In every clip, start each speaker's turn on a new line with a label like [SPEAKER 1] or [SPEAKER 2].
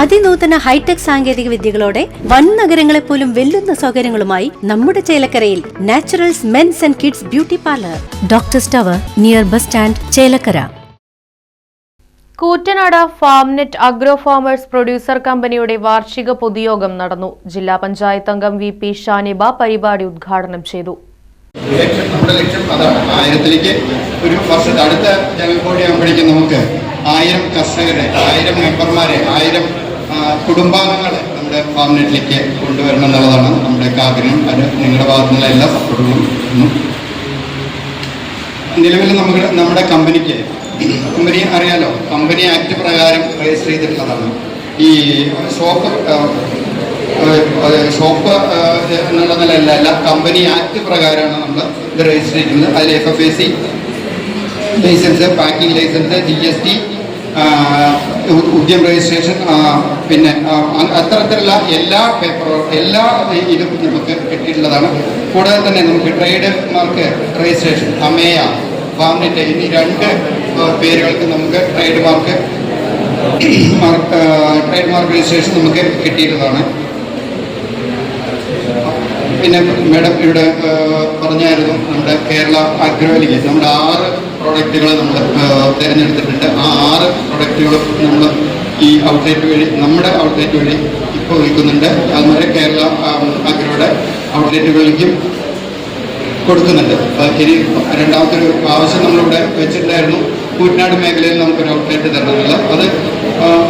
[SPEAKER 1] അതിനൂതന hi tech സാങ്കേതിക വിദ്യകളോടെ വൻ നഗരങ്ങളെ പോലും വെല്ലുന്ന സൗകര്യങ്ങളുമായി നമ്മുടെ ചേലക്കരയിൽ naturals mens and kids beauty parlour. Doctor സ്റ്റവർ near bus stand Chelakkara.
[SPEAKER 2] Koottanad farmnet agro farmers producer കമ്പനിയുടെ വാർഷിക പൊതുയോഗം നടന്നു. ജില്ലാ പഞ്ചായത്ത് അംഗം വി പി ഷാനിബ പരിപാടി ഉദ്ഘാടനം ചെയ്തു.
[SPEAKER 3] ലക്ഷ്യം നമ്മുടെ ലക്ഷ്യം അതാണ് ആയിരത്തിലേക്ക് ഒരു വർഷത്തെ അടുത്ത ജനകോടി ആകുമ്പോഴേക്കും നമുക്ക് ആയിരം കർഷകരെ ആയിരം മെമ്പർമാരെ ആയിരം കുടുംബാംഗങ്ങളെ നമ്മുടെ ഫാം നെറ്റിലേക്ക് കൊണ്ടുവരണം എന്നുള്ളതാണ് നമ്മുടെ ആഗ്രഹം. അത് നിങ്ങളുടെ ഭാഗത്തു നിന്നുള്ള എല്ലാ സപ്പോർട്ടുകളും നിലവിൽ നമുക്ക് നമ്മുടെ കമ്പനിക്ക് കമ്പനി അറിയാലോ കമ്പനി ആക്ട് പ്രകാരം രജിസ്റ്റർ ചെയ്തിട്ടുള്ളതാണ്. ഈ ഷോപ്പ് ഷോപ്പ് എന്നുള്ള നിലയല്ല അല്ല കമ്പനി ആക്ട് പ്രകാരമാണ് നമ്മൾ ഇത് രജിസ്റ്റർ ചെയ്യുന്നത് അതിൽ F F A C license packing license G S T Udyam registration പിന്നെ അത്തരത്തിലുള്ള എല്ലാ പേപ്പറും എല്ലാ ഇതും നമുക്ക് കിട്ടിയിട്ടുള്ളതാണ്. കൂടാതെ തന്നെ നമുക്ക് ട്രേഡ് മാർക്ക് രജിസ്ട്രേഷൻ അമേയ ഫാമിന്റെ എന്നീ രണ്ട് പേരുകൾക്ക് നമുക്ക് trade mark trade mark registration നമുക്ക് കിട്ടിയിട്ടുള്ളതാണ്. പിന്നെ മാഡം ഇവിടെ പറഞ്ഞായിരുന്നു നമ്മുടെ കേരള അഗ്രോലിക്ക്. നമ്മുടെ ആറ് പ്രോഡക്റ്റുകൾ നമ്മൾ തിരഞ്ഞെടുത്തിട്ടുണ്ട്. ആ ആറ് പ്രോഡക്റ്റുകളും നമ്മൾ ഈ ഔട്ട്ലെറ്റ് വഴി നമ്മുടെ ഔട്ട്ലെറ്റ് വഴി ഇപ്പോൾ വിൽക്കുന്നുണ്ട്. അതുപോലെ കേരള അഗ്രയുടെ ഔട്ട്ലെറ്റുകളിലേക്കും കൊടുക്കുന്നുണ്ട്. ഇനി രണ്ടാമത്തെ ഒരു ആവശ്യം നമ്മളിവിടെ വെച്ചിട്ടുണ്ടായിരുന്നു. കൂറ്റനാട് മേഖലയിൽ നമുക്കൊരു ഔട്ട്ലെറ്റ് തരണമെന്നുള്ളത് അത്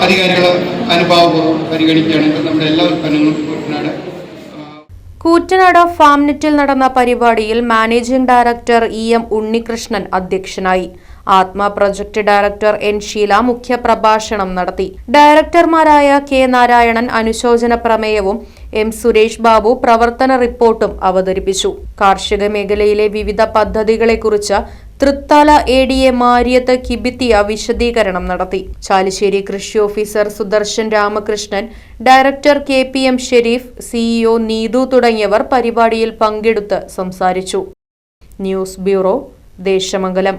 [SPEAKER 3] അധികാരികൾ അനുഭാവപൂർവം പരിഗണിക്കുകയാണെങ്കിൽ നമ്മുടെ എല്ലാ ഉൽപ്പന്നങ്ങളും കൂറ്റനാട്
[SPEAKER 2] കൂറ്റനാട് ഫാംനെറ്റിൽ നടന്ന പരിപാടിയിൽ managing director E M Unnikrishnan അധ്യക്ഷനായി. ആത്മ പ്രൊജക്ട് ഡയറക്ടർ എൻ ഷീല മുഖ്യപ്രഭാഷണം നടത്തി. ഡയറക്ടർമാരായ കെ നാരായണൻ അനുശോചന പ്രമേയവും എം സുരേഷ് ബാബു പ്രവർത്തന റിപ്പോർട്ടും അവതരിപ്പിച്ചു. കാർഷിക മേഖലയിലെ വിവിധ പദ്ധതികളെക്കുറിച്ച് Thrithala A D A Mariyath Kibithiya വിശദീകരണം നടത്തി. ചാലിശ്ശേരി കൃഷി officer Sudarshan Ramakrishnan director K P M Sherif CEO Neethu തുടങ്ങിയവർ പരിപാടിയിൽ പങ്കെടുത്ത് സംസാരിച്ചു. News bureau Desamangalam.